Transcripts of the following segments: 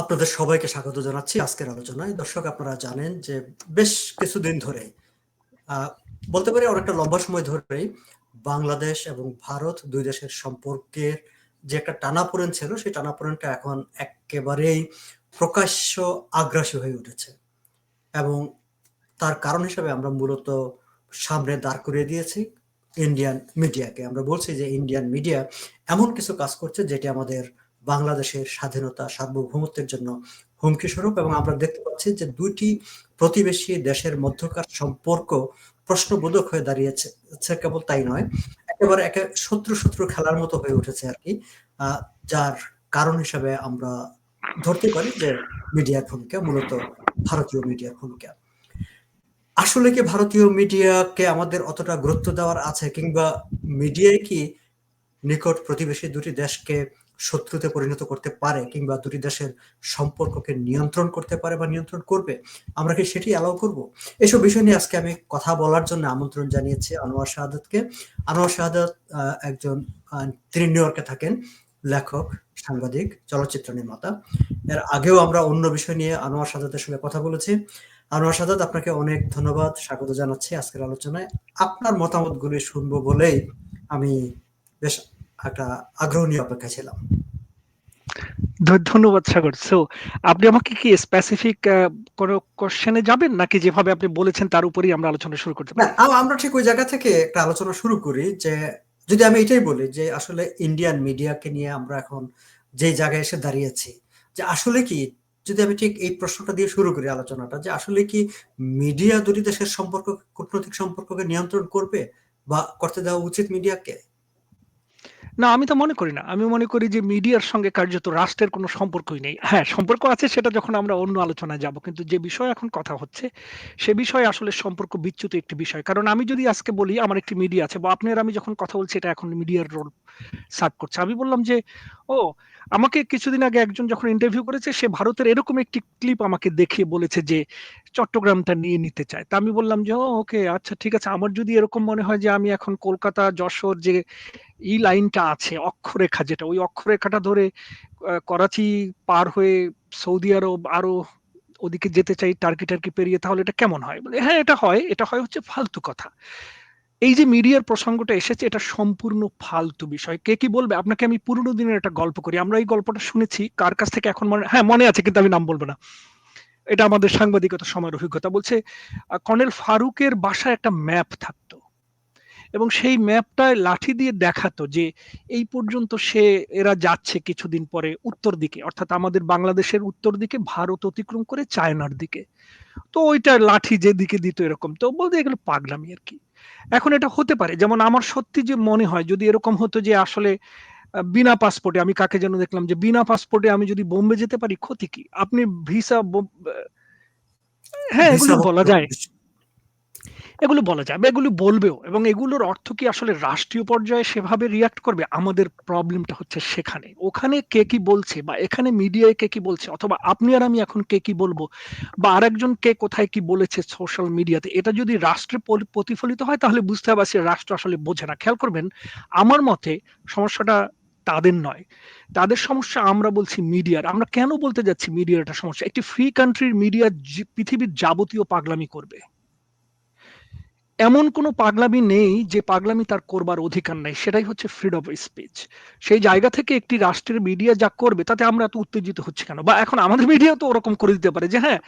আপনাদের সবাইকে স্বাগত জানাচ্ছি আজকের আলোচনায়। দর্শক, আপনারা জানেন যে বেশ কিছুদিন ধরে বলতে পারি অনেকটা লম্বা সময় ধরেই বাংলাদেশ এবং ভারত দুই দেশের সম্পর্কের যে একটা টানাপোড়েন ছিল, সেই টানাপোড়েনটা এখন এক্কেবারেই প্রকাশ্য আগ্রাসী হয়ে উঠেছে। এবং তার কারণ হিসেবে আমরা মূলত সামনে দাঁড় করিয়ে দিয়েছি ইন্ডিয়ান মিডিয়াকে। আমরা বলছি যে ইন্ডিয়ান মিডিয়া এমন কিছু কাজ করছে যেটি আমাদের বাংলাদেশের স্বাধীনতা, সার্বভৌমত্বের জন্য হুমকি স্বরূপ এবং আমরা দেখতে পাচ্ছি যে ২ টি প্রতিবেশী দেশের মধ্যকার সম্পর্ক প্রশ্নবোধক হয়ে দাঁড়িয়েছে কেবল তাই নয়, একেবারে একে শত্রু, শত্রু খেলার মতো হয়ে উঠেছে আরকি। আ যার কারণ হিসাবে আমরা ধরতে পারি যে মিডিয়ার ভূমিকা মূলত ভারতীয় মিডিয়ার ভূমিকা। আসলে কি ভারতীয় মিডিয়াকে আমাদের অতটা গুরুত্ব দেওয়ার আছে কিংবা মিডিয়ায় কি নিকট প্রতিবেশী দুটি দেশকে শত্রুতে পরিণত করতে পারে কিংবা ২ টি দেশের সম্পর্ককে নিয়ন্ত্রণ করতে পারে বা নিয়ন্ত্রণ করবে? আমরা কি সেটি অ্যালাও করব? এসব বিষয় নিয়ে আজকে আমি কথা বলার জন্য আমন্ত্রণ জানিয়েছি আনোয়ার শাহাদাতকে। আনোয়ার শাহাদাত একজন তিনি নিউইয়র্কে থাকেন। লেখক, সাংবাদিক, চলচ্চিত্র নির্মাতা। এর আগেও আমরা অন্য বিষয় নিয়ে আনোয়ার শাহাদাতের সঙ্গে কথা বলেছি। আনোয়ার শাহাদাত আপনাকে অনেক ধন্যবাদ, স্বাগত জানাচ্ছি আজকের আলোচনায়। আপনার মতামতগুলি শুনব বলেই আমি বেশ একটা আগ্রহ নিয়ে অপেক্ষায় ছিলাম। ধন্যবাদ সাগর। সো আপনি আমাকে কি স্পেসিফিক কোন কোয়েশ্চেন এ যাবেন নাকি যেভাবে আপনি বলেছেন তার উপরেই আমরা আলোচনা শুরু করতে পারি? আমরা ঠিক ওই জায়গা থেকে একটা আলোচনা শুরু করি যে যদি আমি এটাই বলি যে আসলে ইন্ডিয়ান মিডিয়াকে নিয়ে আমরা এখন যে জায়গায় এসে দাঁড়িয়েছি, যে আসলে কি যদি আমি ঠিক এই প্রশ্নটা দিয়ে শুরু করি আলোচনাটা যে আসলে কি মিডিয়া ২ টি দেশের সম্পর্ক কূটনৈতিক সম্পর্ককে নিয়ন্ত্রণ করবে বা করতে দেওয়া উচিত মিডিয়াকে? না, আমি তো মনে করি না। আমি মনে করি যে মিডিয়ার সঙ্গে কার্যত রাষ্ট্রের কোনো সম্পর্কই নেই। হ্যাঁ, সম্পর্ক আছে সেটা যখন আমরা অন্য আলোচনায় যাব। কিন্তু যে বিষয় এখন কথা হচ্ছে, সে বিষয়ে আসলে সম্পর্ক বিচ্যুত একটি বিষয়। কারণ আমি যদি আজকে বলি আমার একটি মিডিয়া আছে বা আপনি আমি যখন কথা বলছি এটা এখন মিডিয়ার রোল সার্ভ করছে। আমি বললাম যে, "ও আমাকে কিছুদিন আগে একজন যখন ইন্টারভিউ করেছে সে ভারতের এরকম একটি ক্লিপ আমাকে দেখিয়ে বলেছে যে চট্টগ্রামটা নিয়ে নিতে চায়।" তা আমি বললাম যে, "ও ওকে আচ্ছা ঠিক আছে। আমার যদি এরকম মনে হয় যে আমি এখন কলকাতা, যশোর যে ই লাইনটা আছে অক্ষরেখা যেটা, ওই অক্ষরেখাটা ধরে করাচি পার হয়ে সৌদি আরব আরও ওদিকে যেতে চাই টার্কি-টার্কি পেরিয়ে তাহলে এটা কেমন হয়?" বলে, "হ্যাঁ, এটা হয়। এটা হয় হচ্ছে ফালতু কথা।" এই যে মিডিয়ার প্রসঙ্গটা এসেছে এটা সম্পূর্ণ ফালতু বিষয়। কে কি বলবে? আপনাকে আমি পুরনো দিনের একটা গল্প করি। আমরা এই গল্পটা শুনেছি কার কাছ থেকে এখন মনে হ্যাঁ, মনে আছে কিন্তু আমি নাম বলব না। এটা আমাদের সাংবাদিকতার সময়ের অভিজ্ঞতা। বলছে কর্নেল ফারুকের বাসায় একটা ম্যাপ থাকতো। এবং সেই ম্যাপটায় লাঠি দিয়ে দেখাতো যে এই পর্যন্ত সে এরা যাচ্ছে কিছুদিন পরে উত্তর দিকে। অর্থাৎ আমাদের বাংলাদেশের উত্তর দিকে ভারত অতিক্রম করে চায়নার দিকে। তো ওইটা লাঠি যেদিকে দিত এরকম। তো বলতে এগুলো পাগলামি আর কি এখন এটা হতে পারে। যেমন আমার সত্যি যে মনে হয় যদি এরকম হতো যে আসলে বিনা পাসপোর্টে আমি কাকে যেন দেখলাম যে বিনা পাসপোর্টে আমি যদি বোম্বে যেতে পারি ক্ষতি কি? আপনি ভিসা হ্যাঁ, এগুলো বলা যায়। এগুলো বলা যাবে, এগুলো বলবেও এবং এগুলোর অর্থ কি আসলে রাষ্ট্রীয় পর্যায়ে সেভাবে রিঅ্যাক্ট করবে? আমাদের প্রবলেমটা হচ্ছে সেখানে। ওখানে কে কি বলছে বা এখানে মিডিয়ায় কে কি বলছে অথবা আপনি আর আমি এখন কে কি বলব বা আরেকজন কে কোথায় কি বলেছে সোশ্যাল মিডিয়াতে এটা যদি রাষ্ট্রে প্রতিফলিত হয়, তাহলে বুঝতে হবে সে রাষ্ট্র আসলে বোঝে না। খেয়াল করবেন, আমার মতে সমস্যাটা তাদের নয়। তাদের সমস্যা আমরা বলছি মিডিয়ার। আমরা কেন বলতে যাচ্ছি মিডিয়ার একটা সমস্যা? একটি ফ্রি কান্ট্রির মিডিয়া পৃথিবীর যাবতীয় পাগলামি করবে। এমন কোন পাগলামি নেই যে পাগলামি তার করবার অধিকার নাই। সেটাই হচ্ছে ফ্রিডম অফ স্পিচ। সেই জায়গা থেকে একটি রাষ্ট্রের মিডিয়া যা করবে তাতে আমরা এত উত্তেজিত হচ্ছি কেন? বা এখন আমাদের মিডিয়া তো ওরকম করে দিতে পারে যে হ্যাঁ,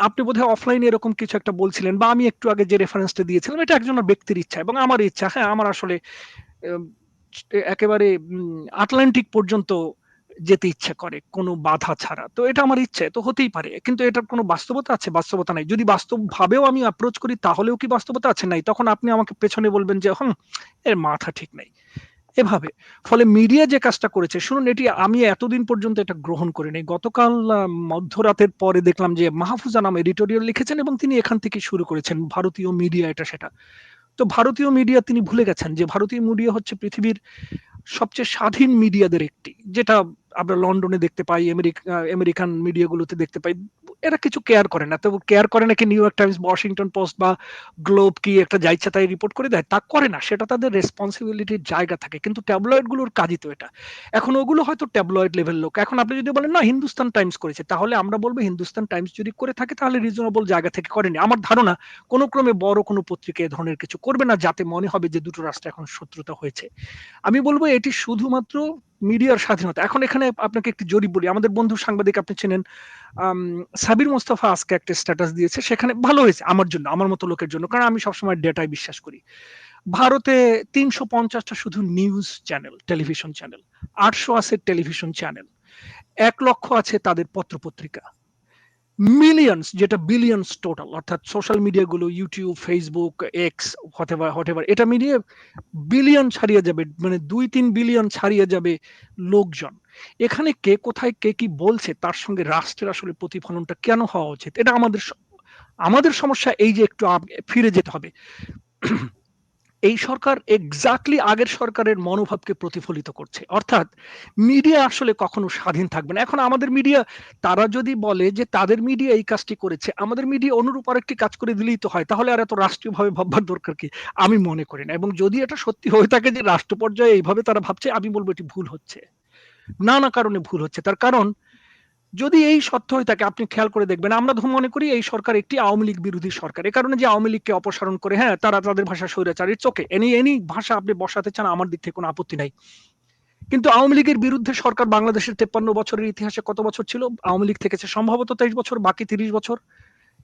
আপনি বোধহয় অফলাইনে এরকম কিছু একটা বলছিলেন বা আমি একটু আগে যে রেফারেন্সটা দিয়েছিলাম এটা একজনের ব্যক্তির ইচ্ছা এবং আমার ইচ্ছা। হ্যাঁ, আমার আসলে একেবারে আটলান্টিক পর্যন্ত যেতে ইচ্ছে করে কোনো বাধা ছাড়া। তো এটা আমার ইচ্ছে। তো হতেই পারে। কিন্তু এটার কোনো বাস্তবতা আছে? বাস্তবতা নাই। যদি বাস্তবভাবেও আমি অ্যাপ্রোচ করি তাহলেও কি বাস্তবতা আছে? নাই। তখন আপনি আমাকে পেছনে বলবেন যে, "হুম, এর মাথা ঠিক নাই।" এভাবে। ফলে মিডিয়া যে কাজটা করেছে শুনুন এটি আমি এতদিন পর্যন্ত এটা গ্রহণ করি নাই। গতকাল মধ্যরাতের পরে দেখলাম যে মাহফুজা নাম এডিটোরিয়াল লিখেছেন এবং তিনি এখান থেকে শুরু করেছেন। ভারতীয় মিডিয়া এটা সেটা। তো ভারতীয় মিডিয়া তিনি ভুলে গেছেন যে ভারতীয় মিডিয়া হচ্ছে পৃথিবীর সবচেয়ে স্বাধীন মিডিয়াদের একটি। যেটা আমরা লন্ডনে দেখতে পাই, আমেরিকা আমেরিকান মিডিয়াগুলোতে দেখতে পাই। এরা কিছু কেয়ার করে না। তো কেয়ার করে নাকি New York Times Washington Post বা গ্লোব কি একটা যা ইচ্ছা তাই রিপোর্ট করে দেয়? তা করে না সেটা তাদের রেসপন্সিবিলিটির জায়গা থাকে। কিন্তু ট্যাবলয়েডগুলোর কাজই তো এটা। এখন ওগুলো হয়তো ট্যাবলয়েড লেভেল লোক। এখন আপনি যদি বলেন না হিন্দুস্তান টাইমস করেছে তাহলে আমরা বলব হিন্দুস্তান টাইমস যদি করে থাকে তাহলে রিজনেবল জায়গা থেকে করেনি। আমার ধারণা কোনো ক্রমে বড় কোনো পত্রিকা এ ধরনের কিছু করবে না যাতে মনে হবে যে দুটো রাষ্ট্র এখন শত্রুতা হয়েছে। আমি বলব এটি শুধুমাত্র মিডিয়ার স্বাধীনতা। এখন এখানে আপনাকে একটি জরিপ বলি। আমাদের বন্ধু সাংবাদিক আপনি চেনেন সাবির মোস্তফা আজকে একটা স্ট্যাটাস দিয়েছে, সেখানে ভালো হয়েছে আমার জন্য, আমার মতো লোকের জন্য, কারণ আমি সবসময় ডেটায় বিশ্বাস করি। ভারতে তিনশো পঞ্চাশটা শুধু নিউজ চ্যানেল টেলিভিশন চ্যানেল আটশো আছে টেলিভিশন চ্যানেল এক লক্ষ আছে তাদের পত্রপত্রিকা। মিলিয়ন্স যেটা বিলিয়ন্স টোটাল অর্থাৎ সোশ্যাল মিডিয়াগুলো YouTube Facebook X whatever whatever এটা মিলিয়ে বিলিয়ন ছাড়িয়ে যাবে মানে দুই তিন বিলিয়ন ছাড়িয়ে যাবে লোকজন। এখানে কে কোথায় কে কি বলছে, তার সঙ্গে রাষ্ট্রের আসলে প্রতিফলনটা কেন হওয়া উচিত? এটা আমাদের আমাদের সমস্যা এই যে একটু ফিরে যেতে হবে। এই সরকার এক্স্যাক্টলি আগের সরকারের মনোভাবকে প্রতিফলিত করছে। অর্থাৎ মিডিয়া আসলে কখনো স্বাধীন থাকবে না। এখন আমাদের মিডিয়া তারা যদি বলে যে তাদের মিডিয়া এই কাজটি করেছে, আমাদের মিডিয়া অনুরূপ আরেকটি কাজ করে দিলেই তো হয়, তাহলে আর এত রাষ্ট্রীয়ভাবে ভাববার দরকার কি? আমি মনে করি না। এবং যদি এটা সত্যি হয়ে থাকে যে রাষ্ট্র পর্যায়ে এইভাবে তারা ভাবছে, আমি বলব এটি ভুল হচ্ছে। নানা কারণে ভুল হচ্ছে। তার কারণ যদি এই সত্য হয়ে থাকে আপনি খেয়াল করে দেখবেন, আমরা মনে করি এই সরকার একটি আওয়ামী লীগ বিরোধী সরকার। এ কারণে যে আওয়ামী লীগকে অপসারণ করে হ্যাঁ তারা তাদের ভাষা স্বৈরাচারের চোখে। এনি এনি ভাষা আপনি বসাতে চান, আমার দিক থেকে কোনো আপত্তি নাই। কিন্তু আওয়ামী লীগের বিরুদ্ধে সরকার বাংলাদেশের তেপ্পান্ন বছরের ইতিহাসে কত বছর ছিল? আওয়ামী লীগ থেকেছে সম্ভবত তেইশ বছর, বাকি তিরিশ বছর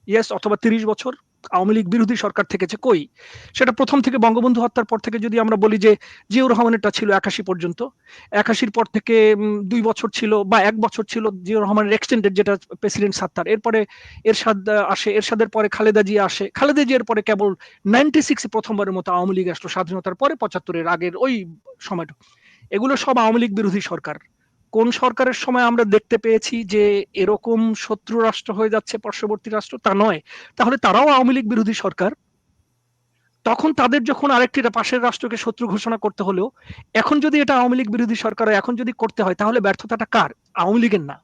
ইয়েস অথবা তিরিশ বছর। আওয়ামী লীগ বিরোধী সরকার থেকেছে কই? সেটা প্রথম থেকে বঙ্গবন্ধু হত্যার পর থেকে যদি আমরা বলি যে জিয়াউর রহমানেরটা ছিল একাশি পর্যন্ত, একাশির পর থেকে দুই বছর ছিল বা এক বছর ছিল জিয়াউর রহমানের এক্সটেন্ডেড যেটা প্রেসিডেন্ট সাত্তার। এরপরে এরশাদ আসে, এরশাদের পরে খালেদা জিয়া আসে। খালেদা জিয়ার পরে কেবল নাইনটি সিক্সে প্রথমবারের মতো আওয়ামী লীগ আসলো স্বাধীনতার পরে পঁচাত্তরের আগের ওই সময়টা। এগুলো সব আওয়ামী লীগ বিরোধী সরকার। কোন সরকারের সময় আমরা দেখতে পেয়েছি যে এরকম শত্রু রাষ্ট্র হয়ে যাচ্ছে, পার্শ্ববর্তী রাষ্ট্র, তা নয়। তাহলে তারাও আওয়ামী লীগ বিরোধী সরকার। তখন তাদের যখন আরেকটি পাশের রাষ্ট্রকে শত্রু ঘোষণা করতে হলেও, এখন যদি এটা আওয়ামী লীগ বিরোধী সরকার এখন যদি করতে হয়, তাহলে ব্যর্থতাটা কার? আওয়ামী লীগের না।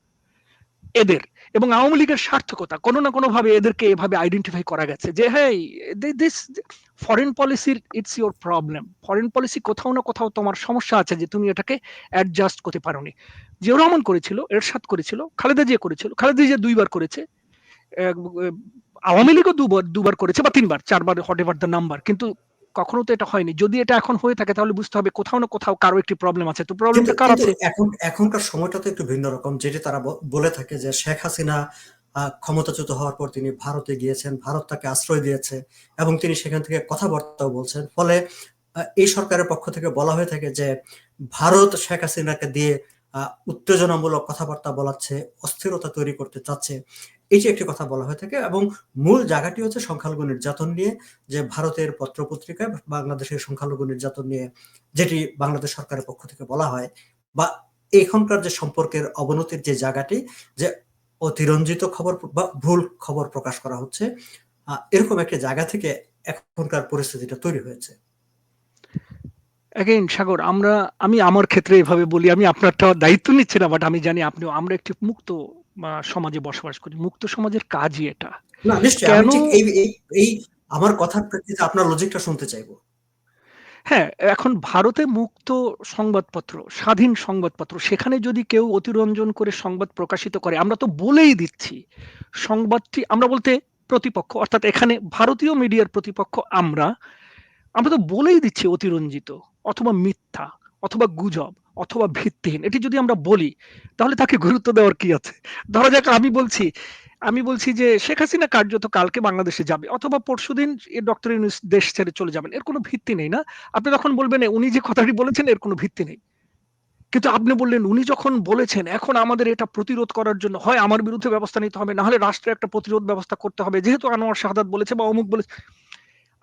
এদের। এবং আওয়ামী লীগের সার্থকতা কোনো না কোনোভাবে এদেরকে এভাবে আইডেন্টিফাই করা গেছে যে হ্যাঁ দিস ফরেন পলিসির it's your problem foreign policy কোথাও না কোথাও তোমার সমস্যা আছে যে, তুমি এটাকে অ্যাডজাস্ট করতে পারোনি। জিয়াউর রহমান করেছিল, এরশাদ করেছিল, খালেদা জিয়া করেছিল, খালেদা জিয়া দুইবার করেছে আওয়ামী লীগও দুবার দুবার করেছে বা তিনবার, চারবার হট এভার দ্য নাম্বার কিন্তু কখনো তো এটা হয়নি। যদি এটা এখন হয়ে থাকে তাহলে বুঝতে হবে কোথাও না কোথাও কারও একটি প্রবলেম আছে। তো প্রবলেমটা কার আছে? এখন এখনকার সময়টা তো একটু ভিন্ন রকম যেটি তারা বলে থাকে যে শেখ হাসিনা ক্ষমতাচ্যুত হওয়ার পর তিনি ভারতে গিয়েছেন ভারত তাকে আশ্রয় দিয়েছে এবং তিনি সেখান থেকে কথাবার্তাও বলছেন। ফলে এই সরকারের পক্ষ থেকে বলা হয়ে থাকে যে ভারত শেখ হাসিনাকে দিয়ে আহ, উত্তেজনামূলক কথাবার্তা বলাচ্ছে অস্থিরতা তৈরি করতে চাচ্ছে। এই যে একটি কথা বলা হয়ে থাকে এবং মূল জায়গাটি হচ্ছে সংখ্যালঘু নির্যাতন নিয়ে যে ভারতের পত্রপত্রিকায় বাংলাদেশের সংখ্যালঘু নির্যাতন নিয়ে যেটি বাংলাদেশ সরকারের পক্ষ থেকে বলা হয় বা এখনকার যে সম্পর্কের অবনতির যে জায়গাটি যে অতিরঞ্জিত খবর বা ভুল খবর প্রকাশ করা হচ্ছে এরকম একটা জায়গা থেকে এখনকার পরিস্থিতিটা তৈরি হয়েছে। অ্যাগেইন সাগর আমরা আমি আমার ক্ষেত্রে এভাবে বলি আমি আপনারটা দায়িত্ব নিচ্ছি না বাট আমি জানি আপনি আমরা একটি মুক্ত সমাজে বসবাস করি। মুক্ত সমাজের কাজই এটা। না নিশ্চয়ই আমি ঠিক এই এই এই আমার কথার প্রেক্ষিতে আপনার লজিকটা শুনতে চাইব। হ্যাঁ এখন ভারতে মুক্ত সংবাদপত্র স্বাধীন সংবাদপত্র সেখানে যদি কেউ অতিরঞ্জন করে সংবাদ প্রকাশিত করে আমরা তো বলেই দিচ্ছি সংবাদটি আমরা বলতে প্রতিপক্ষ অর্থাৎ এখানে ভারতীয় মিডিয়ার প্রতিপক্ষ আমরা আমরা তো বলেই দিচ্ছি অতিরঞ্জিত। অথবা মিথ্যা, অথবা গুজব, অথবা ভিত্তিহীন, এটি যদি আমরা বলি, তাহলে তাকে গুরুত্ব দেওয়ার কি আছে? ধরা যাক, আমি বলছি আমি বলছি যে শেখ হাসিনা কার্যত কালকে বাংলাদেশে যাবে, অথবা পরশুদিন ডক্টর ইউনুস দেশ ছেড়ে চলে যাবেন, এর কোনো ভিত্তি নেই না? আপনি তখন বলবেন উনি যে কথাটি বলেছেন, এর কোনো ভিত্তি নেই। কিন্তু আপনি বললেন, উনি যখন বলেছেন, এখন আমাদের এটা প্রতিরোধ করার জন্য, হয় আমার বিরুদ্ধে ব্যবস্থা নিতে হবে না হলে রাষ্ট্রে একটা প্রতিরোধ ব্যবস্থা করতে হবে। যেহেতু আনোয়ার শাহাদাত বলেছে বা অমুক বলেছে,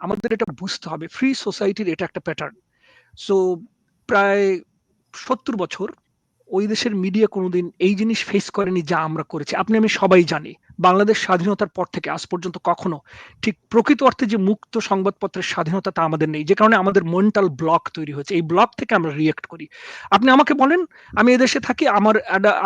আমাদের এটা বুঝতে হবে ফ্রি সোসাইটির এটা একটা প্যাটার্ন সো প্রায় সত্তর বছর ওই দেশের মিডিয়া কোনোদিন এই জিনিস ফেস করেনি যা আমরা করেছি। আপনি আমি সবাই জানি। বাংলাদেশ স্বাধীনতার পর থেকে আজ পর্যন্ত কখনো ঠিক প্রকৃত অর্থে যে মুক্ত সংবাদপত্রের স্বাধীনতা তা আমাদের নেই। যে কারণে আমাদের মেন্টাল ব্লক তৈরি হয়েছে। এই ব্লক থেকে আমরা রিঅ্যাক্ট করি। আপনি আমাকে বলেন, আমি এদেশে থাকি, আমার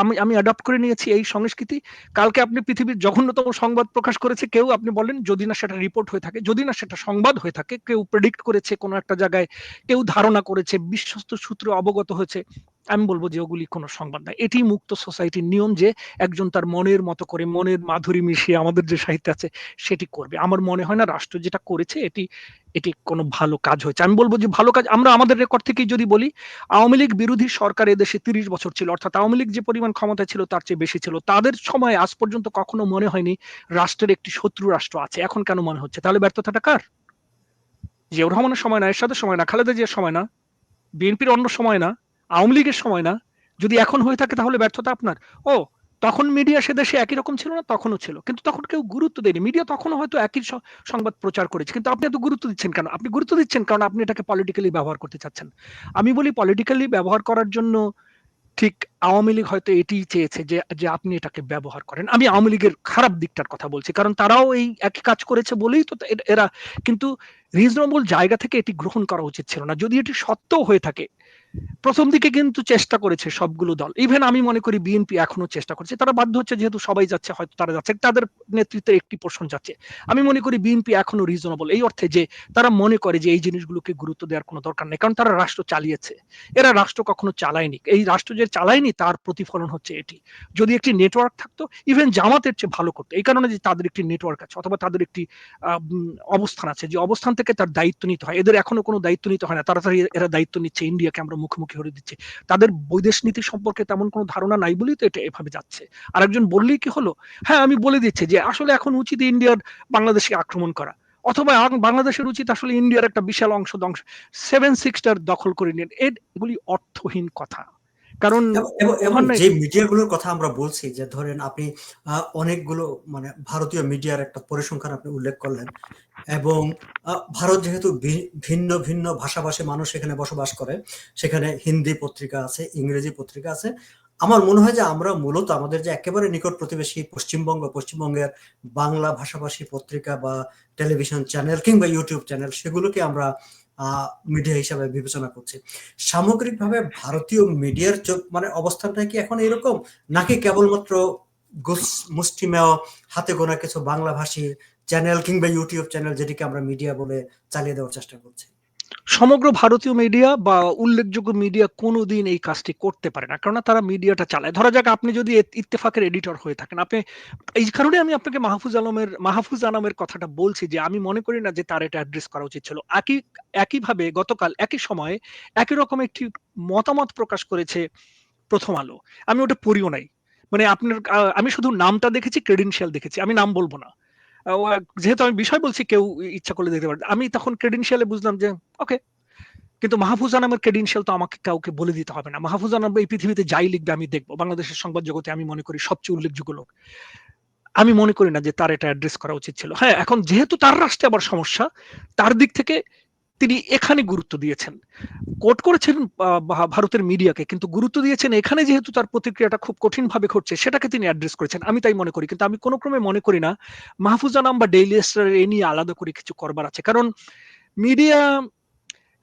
আমি আমি অ্যাডপ্ট করে নিয়েছি এই সংস্কৃতি। কালকে আপনি পৃথিবীর জঘন্যতম সংবাদ প্রকাশ করেছে কেউ আপনি বলেন যদি না সেটা রিপোর্ট হয়ে থাকে, যদি না সেটা সংবাদ হয়ে থাকে, কেউ প্রেডিক্ট করেছে কোনো একটা জায়গায়, কেউ ধারণা করেছে, বিশ্বস্ত সূত্রে অবগত হয়েছে। আমি বলব যে ওগুলি কোনো সংবাদ না। এটি মুক্ত সোসাইটির নিয়ম যে একজন তার মনের মতো করে মনের মাধুরী মিশিয়ে আমাদের যে সাহিত্য আছে সেটি করবে। আমার মনে হয় না রাষ্ট্র যেটা করেছে এটি এটি কোনো ভালো কাজ হয়েছে। আমি বলব যে ভালো কাজ আমরা আমাদের রেকর্ড থেকেই যদি বলি, আওয়ামী লীগ বিরোধী সরকার এদেশে ৩০ বছর ছিল। অর্থাৎ আওয়ামী লীগ যে পরিমাণ ক্ষমতা ছিল তার চেয়ে বেশি ছিল। তাদের সময় আজ পর্যন্ত কখনো মনে হয়নি রাষ্ট্রের একটি শত্রু রাষ্ট্র আছে। এখন কেন মনে হচ্ছে? তাহলে ব্যর্থতাটা কার? জিয়াউর রহমানের সময় না, এরশাদের সময় না, খালেদা জিয়ার সময় না, বিএনপির অন্য সময় না, আওয়ামী লীগের সময় না। যদি এখন হয়ে থাকে তাহলে ব্যর্থতা আপনার। ও তখন মিডিয়া সে দেশে একই রকম ছিল না? তখনও ছিল। কিন্তু তখন কেউ গুরুত্ব দেয়নি। মিডিয়া তখনও হয়তো একই সংবাদ প্রচার করেছে। কিন্তু আপনি এত গুরুত্ব দিচ্ছেন কেন? আপনি গুরুত্ব দিচ্ছেন কারণ আপনি এটাকে পলিটিক্যালি ব্যবহার করতে চাচ্ছেন। আমি বলি পলিটিক্যালি ব্যবহার করার জন্য ঠিক আওয়ামী লীগ হয়তো এটিই চেয়েছে যে, যে আপনি এটাকে ব্যবহার করেন। আমি আওয়ামী লীগের খারাপ দিকটার কথা বলছি। কারণ তারাও এই একই কাজ করেছে বলেই তো এরা কিন্তু রিজনেবল জায়গা থেকে এটি গ্রহণ করা উচিত ছিল না। যদি এটি সত্যও হয়ে থাকে, প্রথম দিকে কিন্তু চেষ্টা করেছে সবগুলো দল। ইভেন আমি মনে করি বিএনপি এখনও চেষ্টা করছে। তারা বাধ্য হচ্ছে যেহেতু সবাই যাচ্ছে হয়তো তারা যাচ্ছে। তাদের নেতৃত্বের একটি পোরশন যাচ্ছে। আমি মনে করি বিএনপি এখনও রিজনেবল এই অর্থে যে তারা মনে করে যে এই জিনিসগুলোকে গুরুত্ব দেওয়ার কোনো দরকার নেই। কারণ তারা রাষ্ট্র চালিয়েছে। এরা রাষ্ট্র কখনো চালায়নি। এই রাষ্ট্র যে চালায়নি তার প্রতিফলন হচ্ছে এটি। যদি একটি নেটওয়ার্ক থাকতো, ইভেন জামাতের চেয়ে ভালো করতো। এই কারণে যে তাদের একটি নেটওয়ার্ক আছে অথবা তাদের একটি অবস্থান আছে। যে অবস্থান থেকে তার দায়িত্ব নিতে হয়। এদের এখনও কোনো দায়িত্ব নিতে হয় না। তাড়াতাড়ি এরা দায়িত্ব নিচ্ছে ইন্ডিয়াকে আমরা মুখোমুখি হয়ে দিচ্ছে তাদের বৈদেশ নীতি সম্পর্কে তেমন কোনো ধারণা নাই বলেই তো এটা এভাবে যাচ্ছে। আর একজন বললেই কি হলো? হ্যাঁ, আমি বলে দিচ্ছি যে আসলে এখন উচিত ইন্ডিয়ার বাংলাদেশকে আক্রমণ করা। অথবা বাংলাদেশের উচিত আসলে ইন্ডিয়ার একটা বিশাল অংশ দংশ 7 সিক্সটার দখল করে নিন। এগুলি অর্থহীন কথা। কারণ এবং যে মিডিয়াগুলোর কথা আমরা বলছি যে ধরেন আপনি অনেকগুলো মানে ভারতীয় মিডিয়ার একটা পরিসংখ্যান আপনি উল্লেখ করলেন। এবং ভারত যেহেতু ভিন্ন, ভিন্ন ভাষাভাষী মানুষ এখানে বসবাস করে, সেখানে হিন্দি পত্রিকা আছে, ইংরেজি পত্রিকা আছে। আমার মনে হয় যে আমরা মূলত আমাদের যে একেবারে নিকট প্রতিবেশী পশ্চিমবঙ্গ, পশ্চিমবঙ্গের বাংলা ভাষাভাষী পত্রিকা বা টেলিভিশন চ্যানেল কিংবা ইউটিউব চ্যানেল সেগুলোকে আমরা মিডিয়া হিসাবে বিবেচনা করছি। সামগ্রিকভাবে ভারতীয় মিডিয়ার মানে অবস্থানটা কি এখন এরকম? নাকি কেবলমাত্র মুষ্টিমেয় হাতে গোনা কিছু বাংলা ভাষী চ্যানেল কিংবা ইউটিউব চ্যানেল যেটিকে আমরা মিডিয়া বলে চালিয়ে দেওয়ার চেষ্টা করছি? সমগ্র ভারতীয় মিডিয়া বা উল্লেখযোগ্য মিডিয়া কোনদিন এই কাজটি করতে পারে না। কেননা তারা মিডিয়াটা চালায়। ধরা যাক আপনি যদি ইত্তেফাকের এডিটর হয়ে থাকেন, আপনি এই কারণে আমি আপনাকে মাহফুজ আলমের মাহফুজ আনামের কথাটা বলছি যে আমি মনে করি না যে তার এটা অ্যাড্রেস করা উচিত ছিল। একই একইভাবে গতকাল একই সময়ে একই রকম একটি মতামত প্রকাশ করেছে 'প্রথম আলো'। আমি ওটা পড়িও নাই। মানে আপনার আমি শুধু নামটা দেখেছি, ক্রেডেনশিয়াল দেখেছি। আমি নাম বলব না। যেহেতু আমি বিষয় বলছি কেউ ইচ্ছা করলে দেখতে পারে। আমি তখন ক্রেডেনশিয়ালে বুঝলাম যে ওকে। কিন্তু মাহফুজ আনামের ক্রেডেনশিয়াল তো আমাকে কাউকে বলে দিতে হবে না। মাহফুজ আনাম এই পৃথিবীতে যাই লিখবে আমি দেখব বাংলাদেশের সংবাদ জগতে আমি মনে করি সবচেয়ে উল্লেখযোগ্য লোক। আমি মনে করি না যে তার এটা অ্যাড্রেস করা উচিত ছিল। হ্যাঁ, এখন যেহেতু তার রাষ্ট্রে আবার সমস্যা, তার দিক থেকে তিনি এখানে গুরুত্ব দিয়েছেন। কোট করেছেন ভারতের মিডিয়াকে কিন্তু গুরুত্ব দিয়েছেন এখানে যেহেতু তার প্রতিক্রিয়াটা খুব কঠিনভাবে ঘটছে সেটাকে তিনি অ্যাড্রেস করেছেন। আমি তাই মনে করি। কিন্তু আমি কোনো ক্রমে মনে করি না মাহফুজ আনাম বা ডেইলি স্টার এ নিয়ে আলাদা করে কিছু করবার আছে। কারণ মিডিয়া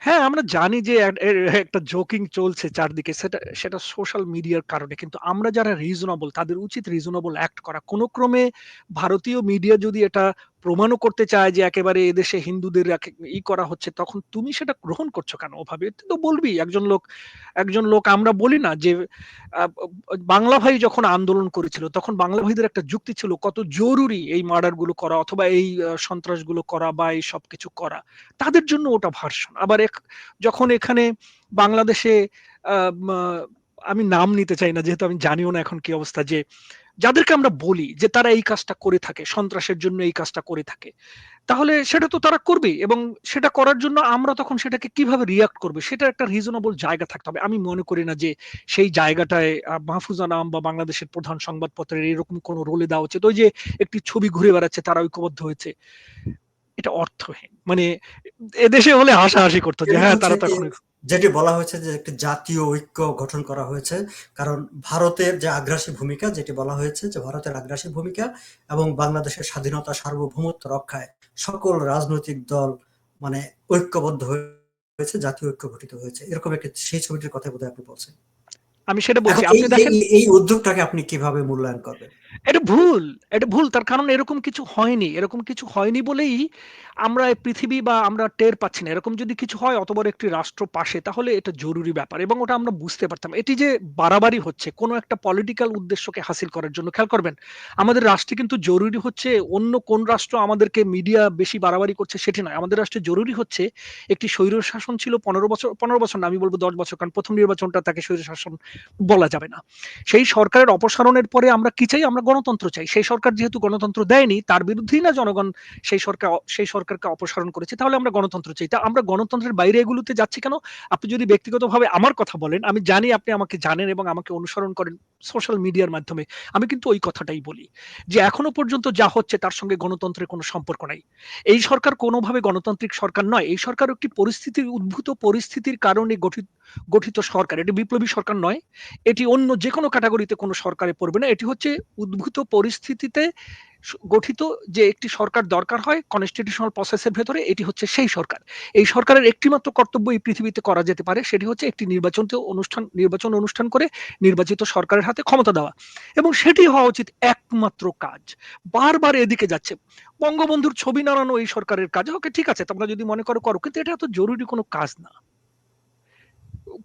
হ্যাঁ, আমরা জানি যে একটা জোকিং চলছে চারদিকে সেটা সেটা সোশ্যাল মিডিয়ার কারণে। কিন্তু আমরা যারা রিজনেবল তাদের উচিত রিজনেবল অ্যাক্ট করা। কোন ক্রমে ভারতীয় মিডিয়া যদি এটা প্রমাণও করতে চায় যে একেবারে এদেশে হিন্দুদের ই করা হচ্ছে, তখন তুমি সেটা গ্রহণ করছ কেন ওভাবে? তো বলবি, একজন লোক একজন লোক আমরা বলি না যে বাংলা ভাই যখন আন্দোলন করেছিল, তখন বাংলা ভাইদের একটা যুক্তি ছিল কত জরুরি এই মার্ডারগুলো করা অথবা এই সন্ত্রাসগুলো করা বা এই সবকিছু করা। তাদের জন্য ওটা ভার্সন। আবার যখন এখানে বাংলাদেশে আমি নাম নিতে চাই না, যেহেতু আমি জানিও না এখন কি অবস্থা যে যাদেরকে আমরা বলি যে তারা এই কাজটা করে থাকে, সন্ত্রাসের জন্য এই কাজটা করে থাকে। তাহলে সেটা তো তারা করবেই এবং সেটা করার জন্য আমরা তখন সেটাকে কীভাবে রিঅ্যাক্ট করব সেটার একটা রিজনেবল জায়গা থাকতে হবে। আমি মনে করি না যে সেই জায়গাটায় মাহফুজ আনাম বা বাংলাদেশের প্রধান সংবাদপত্রের এরকম কোন রোলে দেওয়া উচিত। ওই যে একটি ছবি ঘুরে বেড়াচ্ছে তারা ঐক্যবদ্ধ হয়েছে। এটা অর্থহীন। মানে এদেশে হলে হাসাহাসি করত যে হ্যাঁ, তারা তখন যেটি বলা হয়েছে যে একটি জাতীয় ঐক্য গঠন করা হয়েছে কারণ ভারতের যে আগ্রাসী ভূমিকা যেটি বলা হয়েছে যে ভারতের আগ্রাসী ভূমিকা এবং বাংলাদেশের স্বাধীনতা সার্বভৌমত্ব রক্ষায় সকল রাজনৈতিক দল মানে ঐক্যবদ্ধ হয়েছে জাতীয় ঐক্য গঠিত হয়েছে। এরকম একটি সেই ছবিটির কথা বোধহয় আপনি বলছেন। আমি সেটা বলছি। আপনি দেখেন এই- এই উদ্যোগটাকে আপনি কীভাবে মূল্যায়ন করবেন? এটা ভুল এটা ভুল, তার কারণ এরকম কিছু হয়নি, এরকম কিছু হয়নি বলেই আমরা পৃথিবী বা আমরা টের পাচ্ছি না। এরকম যদি কিছু হয় অত বড় একটি রাষ্ট্র পাশে, তাহলে এটা জরুরি ব্যাপার এবং ওটা আমরা বুঝতে পারতাম। এটি যে বাড়াবাড়ি হচ্ছে, কোনো একটা পলিটিক্যাল উদ্দেশ্যকে হাসিল করার জন্য, খেয়াল করবেন, আমাদের রাষ্ট্রে কিন্তু জরুরি হচ্ছে অন্য কোন রাষ্ট্র আমাদেরকে মিডিয়া বেশি বাড়াবাড়ি করছে সেটি নয়। আমাদের রাষ্ট্রে জরুরি হচ্ছে একটি স্বৈর শাসন ছিল পনেরো বছর পনেরো বছর না, আমি বলব দশ বছর, কারণ প্রথম নির্বাচনটা তাকে স্বৈর শাসন বলা যাবে না। সেই সরকারের অপসারণের পরে আমরা কি চাই? আমরা গণতন্ত্র চাই। সেই সরকার যেহেতু গণতন্ত্র দেয়নি, তার বিরুদ্ধেই না জনগণ সেই সরকার সেই সরকারকে অপসারণ করেছে, তাহলে আমরা গণতন্ত্র চাই। তা আমরা গণতন্ত্রের বাইরে এগুলোতে যাচ্ছি কেন? আপনি যদি ব্যক্তিগতভাবে আমার কথা বলেন, আমি জানি আপনি আমাকে জানেন এবং আমাকে অনুসরণ করেন। সোশ্যাল মিডিয়ার মাধ্যমে আমি কিন্তু ওই কথাটাই বলি যে এখনও পর্যন্ত যা হচ্ছে তার সঙ্গে গণতন্ত্রের কোনো সম্পর্ক নাই। এই সরকার কোনোভাবে গণতান্ত্রিক সরকার নয়, এই সরকার একটি পরিস্থিতির উদ্ভূত পরিস্থিতির কারণে গঠিত গঠিত সরকার। এটি বিপ্লবী সরকার নয়, এটি অন্য যে কোনো ক্যাটাগরিতে কোনো সরকারে পড়বে না, এটি হচ্ছে উদ্ভূত পরিস্থিতিতে গঠিত যে একটি সরকার দরকার হয় কনস্টিটিউশনাল প্রসেসের ভেতরে, এটি হচ্ছে সেই সরকার। এই সরকারের একটিমাত্র কর্তব্য এই পৃথিবীতে করা যেতে পারে, সেটি হচ্ছে একটি নির্বাচন অনুষ্ঠান নির্বাচন অনুষ্ঠান করে নির্বাচিত সরকারের হাতে ক্ষমতা দেওয়া। এবং সেটি হওয়া উচিত একমাত্র কাজ। বারবার এদিকে যাচ্ছে। বঙ্গবন্ধুর ছবি নাড়ানো এই সরকারের কাজ। ওকে, ঠিক আছে, তোমরা যদি মনে করো করো, কিন্তু এটা এত জরুরি কোনো কাজ না।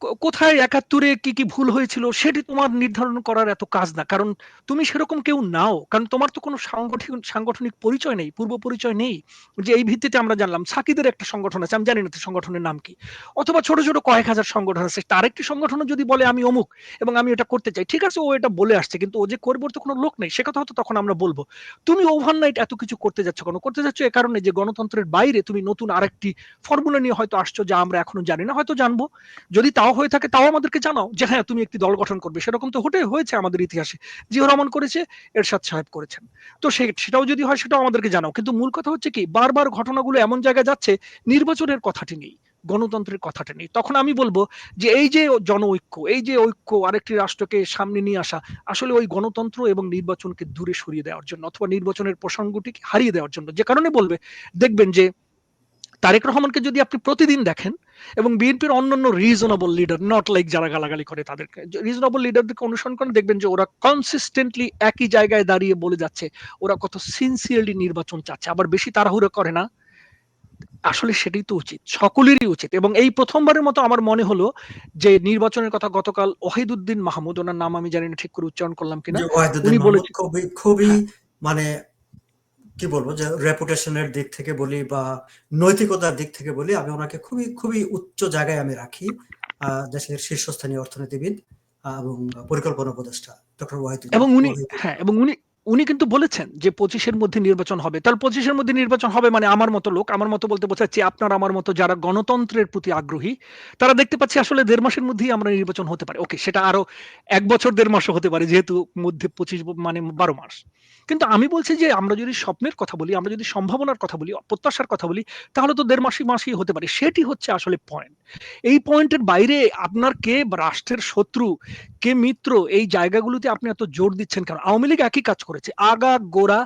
কোথায় একাত্তরে কি কি ভুল হয়েছিল সেটি তোমার নির্ধারণ করার এত কাজ না। কারণ তুমি সেরকম কেউ নাও। কারণ তোমার তো কোনো সাংগঠনিক সাংগঠনিক পরিচয় নেই, পূর্ব পরিচয় নেই, যে এই ভিত্তিতে আমরা জানলাম সাকিদের একটা সংগঠন আছে, আমি জানি না তো সংগঠনের নাম কি। অথবা ছোট ছোট কয়েক হাজার সংগঠন আছে, তার একটি সংগঠন যদি বলে আমি অমুক এবং আমি এটা করতে চাই, ঠিক আছে, ও এটা বলে আসছে, কিন্তু ও যে করবে তো কোনো লোক নেই, সে কথা হয়তো তখন আমরা বলব। তুমি ওভারনাইট এত কিছু করতে যাচ্ছ কেন? করতে যাচ্ছ এ কারণে যে গণতন্ত্রের বাইরে তুমি নতুন আরেকটি ফর্মুলা নিয়ে হয়তো আসছো যা আমরা এখনও জানি না, হয়তো জানব। যদি তাও হয়ে থাকে, তাও আমাদেরকে জানাও যে হ্যাঁ তুমি একটি দল গঠন করবে। সেরকম তো হতে হয়েছে আমাদের ইতিহাসে। জিয়া রহমান করেছে, এরশাদ সাহেব করেছেন। তো সেটাও যদি হয়, সেটাও আমাদেরকে জানাও। কিন্তু মূল কথা হচ্ছে কি, বারবার ঘটনাগুলো এমন জায়গায় যাচ্ছে, নির্বাচনের কথাটি নেই, গণতন্ত্রের কথাটা নেই। তখন আমি বলব যে এই যে জন ঐক্য এই যে ঐক্য, আরেকটি রাষ্ট্রকে সামনে নিয়ে আসা, আসলে ওই গণতন্ত্র এবং নির্বাচনকে দূরে সরিয়ে দেওয়ার জন্য, অথবা নির্বাচনের প্রসঙ্গটিকে হারিয়ে দেওয়ার জন্য, যে কারণে বলবে, দেখবেন যে তারেক রহমানকে যদি আপনি প্রতিদিন দেখেন এবং বিএনপির অন্যান্য রিজনেবল লিডার নট লাইক যারা গালাগালি করে তাদেরকে রিজনেবল লিডারদেরকে অনুসরণ করেন দেখবেন যে ওরা কনসিস্টেন্টলি একই জায়গায় দাঁড়িয়ে বলে যাচ্ছে ওরা কত সিনসিয়ারলি নির্বাচন চাচ্ছে আবার বেশি তাড়াহুড়ো করে না আসলে সেটাই তো উচিত সকলেরই উচিত এবং এই প্রথমবারের মতো আমার মনে হলো যে নির্বাচনের কথা গতকাল ওহিদুদ্দিন মাহমুদ ওনার নাম আমি জানি না ঠিক করে উচ্চারণ করলাম কিনা উনি বলেছেন- খুবই খুবই। মানে কি বলব যে রেপুটেশনের দিক থেকে বলি বা নৈতিকতার দিক থেকে বলি আমি ওনাকে খুবই খুবই উচ্চ জায়গায় আমি রাখি আহ, দেশের শীর্ষস্থানীয় অর্থনীতিবিদ এবং পরিকল্পনা উপদেষ্টা ডক্টর ওয়াহিদ এবং উনি হ্যাঁ এবং উনি উনি কিন্তু বলেছেন যে পঁচিশের মধ্যে নির্বাচন হবে। তাহলে পঁচিশের মধ্যে নির্বাচন হবে মানে আমার মতো লোক, আমার মতো বলতে বোঝাচ্ছি আপনার, আমার মতো যারা গণতন্ত্রের প্রতি আগ্রহী, তারা দেখতে পাচ্ছি আসলে দেড় মাসের মধ্যেই আমরা নির্বাচন হতে পারে। ওকে সেটা আরও এক বছর, দেড় মাসও হতে পারে, যেহেতু মধ্যে পঁচিশ মানে বারো মাস। কিন্তু আমি বলছি যে আমরা যদি স্বপ্নের কথা বলি, আমরা যদি সম্ভাবনার কথা বলি প্রত্যাশার কথা বলি, তাহলে তো দেড় মাসই মাসই হতে পারে। সেটি হচ্ছে আসলে পয়েন্ট এই পয়েন্টের বাইরে আপনার কে রাষ্ট্রের শত্রু কে মিত্র এই জায়গাগুলোতে আপনি এত জোর দিচ্ছেন কেন? আওয়ামী লীগ একই কাজ করেছে। আগা, গোড়া,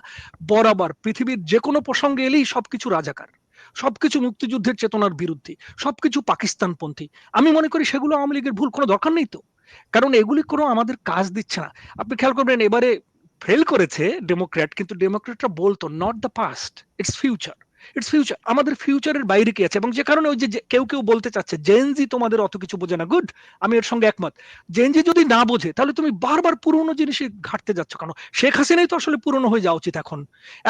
বরাবর পৃথিবীর যে কোনো প্রসঙ্গে এলেই সবকিছু রাজাকার, সবকিছু মুক্তিযুদ্ধের চেতনার বিরুদ্ধে, সবকিছু পাকিস্তানপন্থী। আমি মনে করি সেগুলো আওয়ামী লীগের ভুল, কোনো দরকার নেই তো। কারণ এগুলি কোনো আমাদের কাজ দিচ্ছে না। আপনি খেয়াল করবেন, এবারে ফেল করেছে ডেমোক্র্যাট, কিন্তু ডেমোক্র্যাটরা বলতো not the past it's future it's future আমাদের ফিউচারের বাইরে কি আছে? এবং যে কারণে ওই যে কেউ কেউ বলতে চাচ্ছে জেনজি তোমাদের অত কিছু বোঝে না গুড আমি এর সঙ্গে একমত। জেনজি যদি না বোঝে, তাহলে তুমি বারবার পুরনো জিনিসে ঘাটতে যাচ্ছ কেন? শেখ হাসিনাই তো আসলে পুরনো হয়ে যাওয়া উচিত এখন।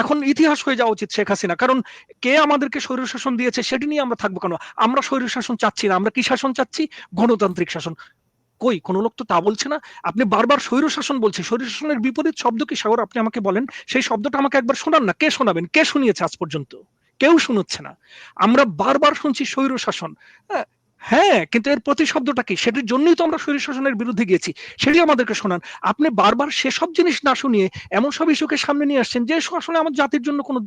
এখন ইতিহাস হয়ে যাওয়া উচিত শেখ হাসিনা, কারণ কে আমাদেরকে স্বৈর শাসন দিয়েছে সেটি নিয়ে আমরা থাকব কেন? আমরা স্বৈর শাসন চাচ্ছি না, আমরা কি শাসন চাচ্ছি? গণতান্ত্রিক শাসন। কই, কোনো লোক তো তা বলছে না? আপনি বারবার স্বৈর শাসন বলছে স্বৈর শাসনের বিপরীত শব্দ কি সাগর? আপনি আমাকে বলেন, সেই শব্দটা আমাকে একবার শোনান না। কে শোনাবেন? কে শুনিয়েছে আজ পর্যন্ত? কেউ শুনোচ্ছে না আমরা বারবার শুনছি স্বৈর শাসন হ্যাঁ, কিন্তু এর প্রতিশব্দটা কি? সেটির জন্যই তো আমরা স্বৈর শাসনের বিরুদ্ধে গিয়েছি। সেটি আমাদেরকে শোনান। আপনি বারবার সেসব জিনিস না শুনিয়ে এমন সব ইস্যুকে সামনে নিয়ে আসছেন যে আসলে আমার জাতির জন্য কোনো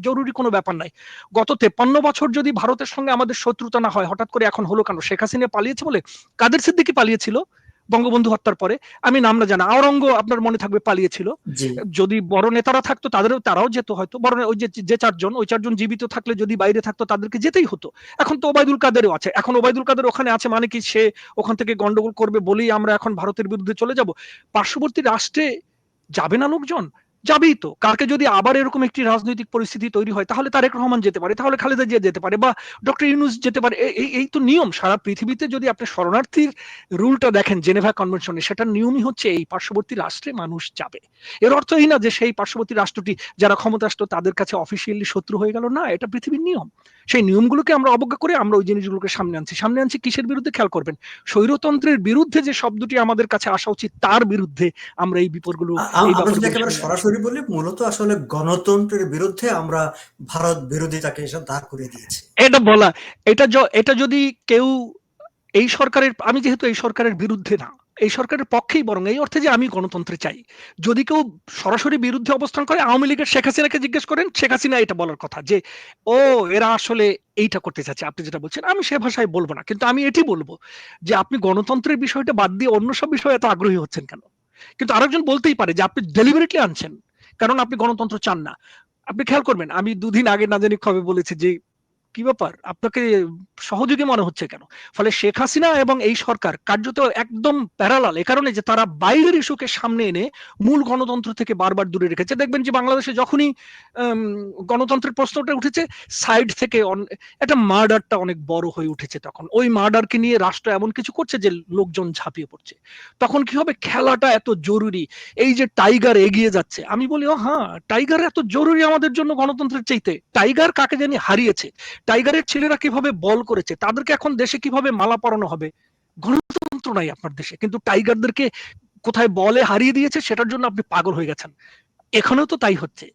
জরুরি কোনো ব্যাপার নাই। গত 53 বছর যদি ভারতের সঙ্গে আমাদের শত্রুতা না হয়, হঠাৎ করে এখন হলো কেন? শেখ হাসিনা পালিয়েছে বলে? কাদের সিদ্দিকী পালিয়েছিল বঙ্গবন্ধু হত্যার পরে। আমি নাম না জানা আওরঙ্গ আপনার মনে থাকবে পালিয়েছিল। যদি বড় নেতারা থাকতো তাদেরও তারাও যেত হয়তো। বড় ওই যে, চারজন ৪ ওই চারজন জীবিত থাকলে যদি বাইরে থাকতো তাদেরকে যেতেই হতো। এখন তো ওবায়দুল কাদেরও আছে। এখন ওবায়দুল কাদের ওখানে আছে মানে কি সে ওখান থেকে গন্ডগোল করবে বলেই আমরা এখন ভারতের বিরুদ্ধে চলে যাব? পার্শ্ববর্তী রাষ্ট্রে যাবে না লোকজন? যাবেই তো। কালকে যদি আবার এরকম একটি রাজনৈতিক পরিস্থিতি তৈরি হয় তাহলে তারেক রহমান যেতে পারে, তাহলে খালেদা জিয়া যেতে পারে বা ডক্টর ইউনূস যেতে পারে। এই এই তো নিয়ম। সারা পৃথিবীতে যদি আপনি শরণার্থীর রুলটা দেখেন জেনেভা কনভেনশনে সেটার নিয়মই হচ্ছে এই পার্শ্ববর্তী রাষ্ট্রে মানুষ যাবে। এর অর্থ এই না যে সেই পার্শ্ববর্তী রাষ্ট্রটি যারা ক্ষমতাস্থ তাদের কাছে অফিসিয়ালি শত্রু হয়ে গেল। না, এটা পৃথিবীর নিয়ম। সেই নিয়মগুলোকে আমরা অবজ্ঞা করে আমরা ওই জিনিসগুলোকে সামনে আনছি। সামনে আনছি কিসের বিরুদ্ধে খেয়াল করবেন। স্বৈরতন্ত্রের বিরুদ্ধে যে শব্দটি আমাদের কাছে আসা উচিত তার বিরুদ্ধে আমরা এই বিপদগুলো আ সরাসরি বলি মূলত আসলে গণতন্ত্রের বিরুদ্ধে আমরা ভারত বিরোধিতাকে এসব দাঁড় করিয়ে দিয়েছি। এটা বলা এটা এটা যদি কেউ এই সরকারের আমি যেহেতু এই সরকারের বিরুদ্ধে না, এই সরকারের পক্ষেই বরং এই অর্থে যে আমি গণতন্ত্র চাই। যদি কেউ সরাসরি বিরুদ্ধে অবস্থান করে আওয়ামী লীগের শেখ হাসিনাকে জিজ্ঞেস করেন, শেখ হাসিনা এটা বলার কথা যে, "ও এরা আসলে এইটা করতে চাচ্ছে।" আপনি যেটা বলছেন আমি সে ভাষায় বলব না। কিন্তু আমি এটি বলব যে আপনি গণতন্ত্রের বিষয়টা বাদ দিয়ে অন্য সব বিষয়ে এত আগ্রহী হচ্ছেন কেন? কিন্তু আরেকজন বলতেই পারে যে আপনি ডেলিভারিটলি আনছেন। কারণ আপনি গণতন্ত্র চান না। আপনি খেয়াল করবেন আমি দুদিন আগে না জানি কবে বলেছি যে, "কি ব্যাপার? আপনাকে সহযোগী মনে হচ্ছে কেন?" ফলে শেখ হাসিনা এবং এই সরকার কার্যত একদম প্যারালাল এ কারণে যে তারা বাইরের ইস্যুকে সামনে এনে মূল গণতন্ত্র থেকে বারবার দূরে রেখেছে। দেখবেন যে বাংলাদেশে যখনই গণতন্ত্রের প্রশ্নটা উঠেছে সাইড থেকে একটা মার্ডারটা অনেক বড় হয়ে উঠেছে তখন। ওই মার্ডারকে নিয়ে রাষ্ট্র এমন কিছু করছে যে লোকজন ঝাঁপিয়ে পড়ছে। তখন কি হবে? খেলাটা এত জরুরি। এই যে টাইগার এগিয়ে যাচ্ছে। আমি বলি, "ও হ্যাঁ, টাইগার এত জরুরি আমাদের জন্য গণতন্ত্রের চাইতে। টাইগার কাকে জানি হারিয়েছে। টাইগারের ছেলেরা কীভাবে বল করেছে। তাদেরকে এখন দেশে কীভাবে মালা পরানো হবে। গণতন্ত্র নাই আপনার দেশে। কিন্তু টাইগারদেরকে কোথায় বলে হারিয়ে দিয়েছে সেটার জন্য আপনি পাগল হয়ে গেছেন। এখানেও তো তাই হচ্ছে।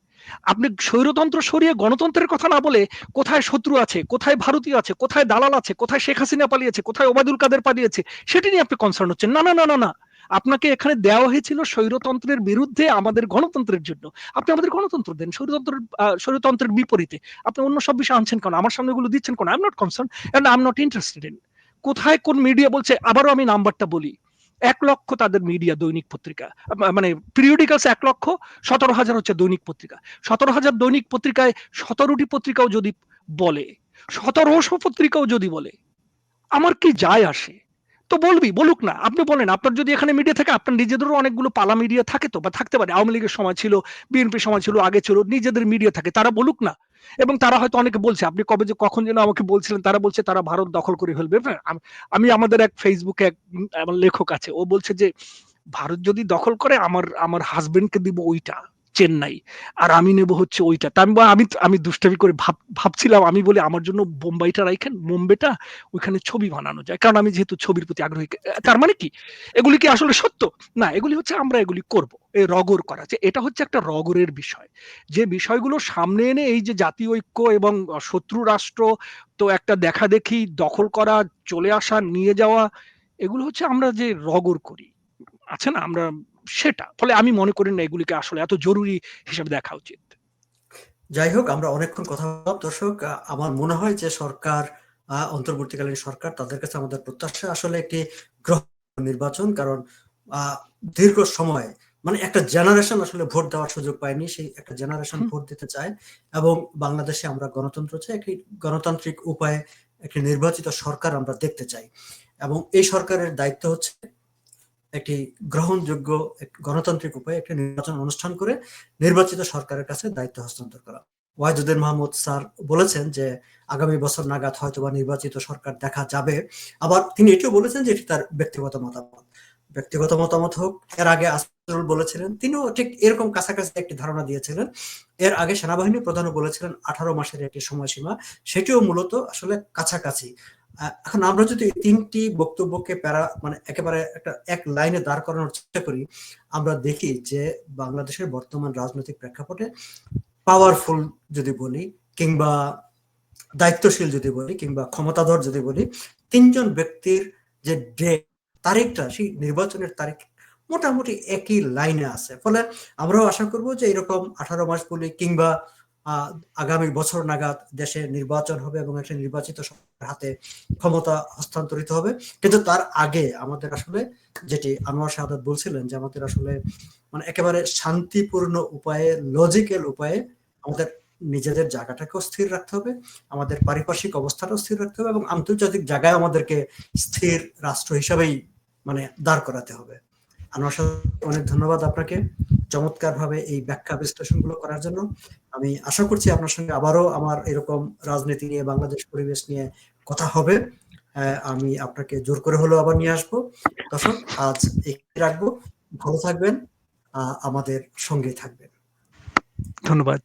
আপনি স্বৈরতন্ত্র সরিয়ে গণতন্ত্রের কথা না বলে কোথায় শত্রু আছে, কোথায় ভারতীয় আছে, কোথায় দালাল আছে, কোথায় শেখ হাসিনা পালিয়েছে, কোথায় ওবায়দুল কাদের পালিয়েছে সেটি নিয়ে আপনি কনসার্ন হচ্ছেন। না, না, না, না, না। আপনাকে এখানে দেওয়া হয়েছিল স্বৈরতন্ত্রের বিরুদ্ধে আমাদের গণতন্ত্রের জন্য। আপনি আমাদের গণতন্ত্র দেন। স্বৈরতন্ত্রের স্বৈরতন্ত্রের বিপরীতে। আপনি অন্য সব বিষয় আনছেন কেন? আমার সামনে এগুলো দিচ্ছেন কেন? I am not concerned and I am not interested in কোথায় কোন মিডিয়া বলছে আবারও আমি নাম্বারটা বলি। এক লক্ষ তাদের মিডিয়া দৈনিক পত্রিকা। মানে periodicals ১ লক্ষ ১৭,০০০ হচ্ছে দৈনিক পত্রিকা। ১৭,০০০ দৈনিক পত্রিকায় সতেরোটি পত্রিকাও যদি বলে, ১৭০০ পত্রিকাও যদি বলে, আমার কি যায় আসে? তো বলবি, বলুক না। আপনি বলেন আপনার যদি এখানে মিডিয়া থাকে আপনার নিজেদেরও অনেকগুলো পালা মিডিয়া থাকে তো বা থাকতে পারে। আওয়ামী লীগের সময় ছিল, বিএনপির সময় ছিল, আগে ছিল। নিজেদের মিডিয়া থাকে। তারা বলুক না। এবং তারা হয়তো অনেকে বলছে। আপনি কবে যে কখন যেন আমাকে বলছিলেন তারা বলছে তারা ভারত দখল করে ফেলবে। হ্যাঁ? আমি আমাদের এক ফেসবুকে এক লেখক আছে। ও বলছে যে, "ভারত যদি দখল করে আমার আমার হাসব্যান্ডকে দিব ওইটা, চেন্নাই। আর আমি নেব হচ্ছে ওইটা।" আমি আমি আমি দুষ্টামি করে ভাব ভাবছিলাম আমি বলি, "আমার জন্য বোম্বাইটা রাইখেন, বোম্বেটা ওইখানে ছবি বানানো যায়।" কারণ আমি যেহেতু ছবির প্রতি আগ্রহী। তার মানে কি? এগুলি কি আসলে সত্য? না, এগুলি হচ্ছে আমরা এগুলি করব। এই রগর করা। যে এটা হচ্ছে একটা রগরের বিষয়। যে বিষয়গুলো সামনে এনে এই যে জাতীয় ঐক্য এবং শত্রু রাষ্ট্র তো একটা দেখাদেখি দখল করা, চলে আসা, নিয়ে যাওয়া এগুলো হচ্ছে আমরা যে রগর করি। আছে না? আমরা সেটা। ফলে আমি মনে করি না এগুলিকে আসলে এত জরুরি হিসেবে দেখা উচিত। যাই হোক আমরা অনেকক্ষণ কথা বললাম। দর্শক আমার মনে হয় যে সরকার অন্তর্বর্তীকালীন সরকার তাদের কাছে আমাদের প্রত্যাশা আসলে একটি গ্রহ নির্বাচন। কারণ দীর্ঘ সময় মানে একটা জেনারেশন আসলে ভোট দেওয়ার সুযোগ পায়নি। সেই একটা জেনারেশন ভোট দিতে চায় এবং বাংলাদেশে আমরা গণতন্ত্র চাই। একটি গণতান্ত্রিক উপায়ে একটি নির্বাচিত সরকার আমরা দেখতে চাই। এবং এই সরকারের দায়িত্ব হচ্ছে একটি গ্রহণযোগ্য গণতান্ত্রিক উপায়ে একটি নির্বাচন অনুষ্ঠান করে নির্বাচিত সরকারের কাছে দায়িত্ব হস্তান্তর করা। ওয়াহিদুদ্দিন মাহমুদ স্যার বলেছেন যে আগামী বছর নাগাদ হয়তোবা নির্বাচিত সরকার দেখা যাবে। আবার তিনি এটিও বলেছেন যে এটি তার ব্যক্তিগত মতামত। ব্যক্তিগত মতামত হোক, এর আগে আসিফুল বলেছিলেন, তিনিও ঠিক এরকম কাছাকাছি একটি ধারণা দিয়েছিলেন। এর আগে সেনাবাহিনী প্রধানও বলেছিলেন ১৮ মাসের একটি সময়সীমা। সেটিও মূলত আসলে কাছাকাছি। এখন আমরা যদি তিনটি বক্তব্যকে প্যারা মানে একেবারে একটা এক লাইনে দাঁড় করানোর চেষ্টা করি, আমরা দেখি যে বাংলাদেশের বর্তমান রাজনৈতিক প্রেক্ষাপটে পাওয়ারফুল যদি বলি কিংবা দায়িত্বশীল যদি বলি কিংবা ক্ষমতাধর যদি বলি, তিনজন ব্যক্তির যে ডেট তারিখটা সেই নির্বাচনের তারিখ মোটামুটি একই লাইনে আছে। ফলে আমরাও আশা করব যে এরকম আঠারো মাস বলি কিংবা আগামী বছর নাগাদ দেশে নির্বাচন হবে এবং একটা নির্বাচিত হাতে ক্ষমতা হস্তান্তরিত হবে। কিন্তু তার আগে আমাদের আসলে যেটি আনোয়ার শাহাদ বলছিলেন যে আমাদের আসলে মানে একেবারে শান্তিপূর্ণ উপায়ে লজিক্যাল উপায়ে আমাদের নিজেদের জায়গাটাকেও স্থির রাখতে হবে, আমাদের পারিপার্শ্বিক অবস্থাটাও স্থির রাখতে হবে এবং আন্তর্জাতিক জায়গায় আমাদেরকে স্থির রাষ্ট্র হিসাবেই মানে দাঁড় করাতে হবে। আনোয়ার শাহাদ অনেক ধন্যবাদ আপনাকে। চমৎকার ভাবে এই ব্যাখ্যা বিশ্লেষণগুলো করার জন্য আমি আশা করছি আপনার সঙ্গে আবারও আমার এরকম রাজনীতি নিয়ে, বাংলাদেশ পরিবেশ নিয়ে কথা হবে। আমি আপনাকে জোর করে হলেও আবার নিয়ে আসব। দর্শক, আজ রাখব। ভালো থাকবেন আমাদের সঙ্গে থাকবেন। ধন্যবাদ।